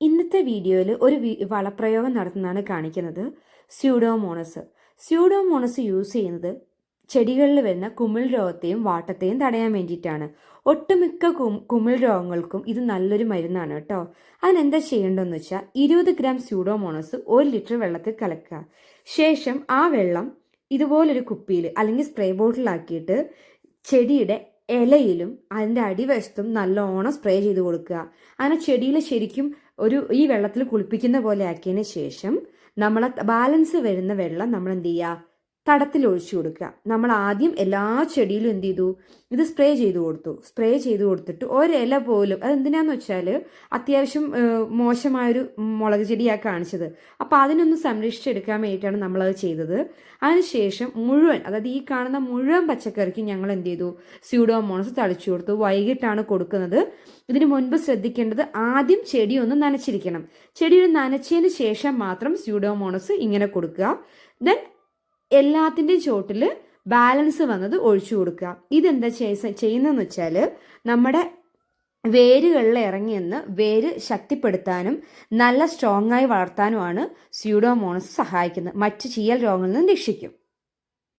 ഇന്നത്തെ വീഡിയോയിൽ ഒരു വളപ്രയോഗം നടത്തുന്നതാണ് കാണിക്കുന്നത് സ്യൂഡോമോണസ്. സ്യൂഡോമോണസ് യൂസ് ചെയ്യുന്നത് ചെടികളിൽ വരുന്ന കുമിൾ രോഗത്തെയും വാട്ടത്തെയും തടയാൻ വേണ്ടിയിട്ടാണ്. ഒട്ടുമിക്ക കുമിൾ രോഗങ്ങൾക്കും ഇത് നല്ലൊരു മരുന്നാണ് കേട്ടോ. അതിനെന്താ ചെയ്യേണ്ടതെന്ന് വെച്ചാൽ ഇരുപത് ഗ്രാം സ്യൂഡോമോണസ് ഒരു ലിറ്റർ വെള്ളത്തിൽ കലക്കുക. ശേഷം ആ വെള്ളം ഇതുപോലൊരു കുപ്പിയിൽ അല്ലെങ്കിൽ സ്പ്രേ ബോട്ടിലാക്കിയിട്ട് ചെടിയുടെ ഇലയിലും അതിന്റെ അടിവശത്തും നല്ലോണം സ്പ്രേ ചെയ്ത് കൊടുക്കുക. അങ്ങനെ ചെടിയിൽ ശരിക്കും ഒരു ഈ വെള്ളത്തിൽ കുളിപ്പിക്കുന്ന പോലെ ആക്കിയതിന് ശേഷം നമ്മളെ ബാലൻസ് വരുന്ന വെള്ളം നമ്മൾ എന്ത് ചെയ്യുക തടത്തിൽ ഒഴിച്ചു കൊടുക്കുക. നമ്മൾ ആദ്യം എല്ലാ ചെടിയിലും എന്ത് ചെയ്തു? ഇത് സ്പ്രേ ചെയ്ത് കൊടുത്തു. സ്പ്രേ ചെയ്ത് കൊടുത്തിട്ട് ഒരില പോലും അതെന്തിനാന്ന് വെച്ചാൽ അത്യാവശ്യം മോശമായൊരു മുളക് ചെടിയാണ് കാണിച്ചത്. അപ്പോൾ അതിനൊന്ന് സംരക്ഷിച്ചെടുക്കാൻ വേണ്ടിയിട്ടാണ് നമ്മളത് ചെയ്തത്. അതിനുശേഷം മുഴുവൻ അതായത് ഈ കാണുന്ന മുഴുവൻ പച്ചക്കറിക്കും ഞങ്ങൾ എന്ത് ചെയ്തു? സ്യൂഡോമോണസ് തളിച്ചു കൊടുത്തു. വൈകിട്ടാണ് കൊടുക്കുന്നത്. ഇതിന് മുൻപ് ശ്രദ്ധിക്കേണ്ടത് ആദ്യം ചെടി ഒന്ന് നനച്ചിരിക്കണം. ചെടി ഒന്ന് നനച്ചതിന് ശേഷം മാത്രം സ്യൂഡോമോണസ് ഇങ്ങനെ കൊടുക്കുക. ദെൻ എല്ലാത്തിന്റെയും ചോട്ടിൽ ബാലൻസ് വന്നത് ഒഴിച്ചു കൊടുക്കുക. ഇതെന്താ ചെയ് ചെയ്യുന്നതെന്ന് വെച്ചാൽ നമ്മുടെ വേരുകളിൽ ഇറങ്ങിയെന്ന് വേര് ശക്തിപ്പെടുത്താനും നല്ല സ്ട്രോങ് ആയി വളർത്താനുമാണ് സ്യൂഡോമോണസ് സഹായിക്കുന്നത്. മറ്റ് ചീയൽ രോഗങ്ങളിൽ നിന്ന് രക്ഷിക്കും.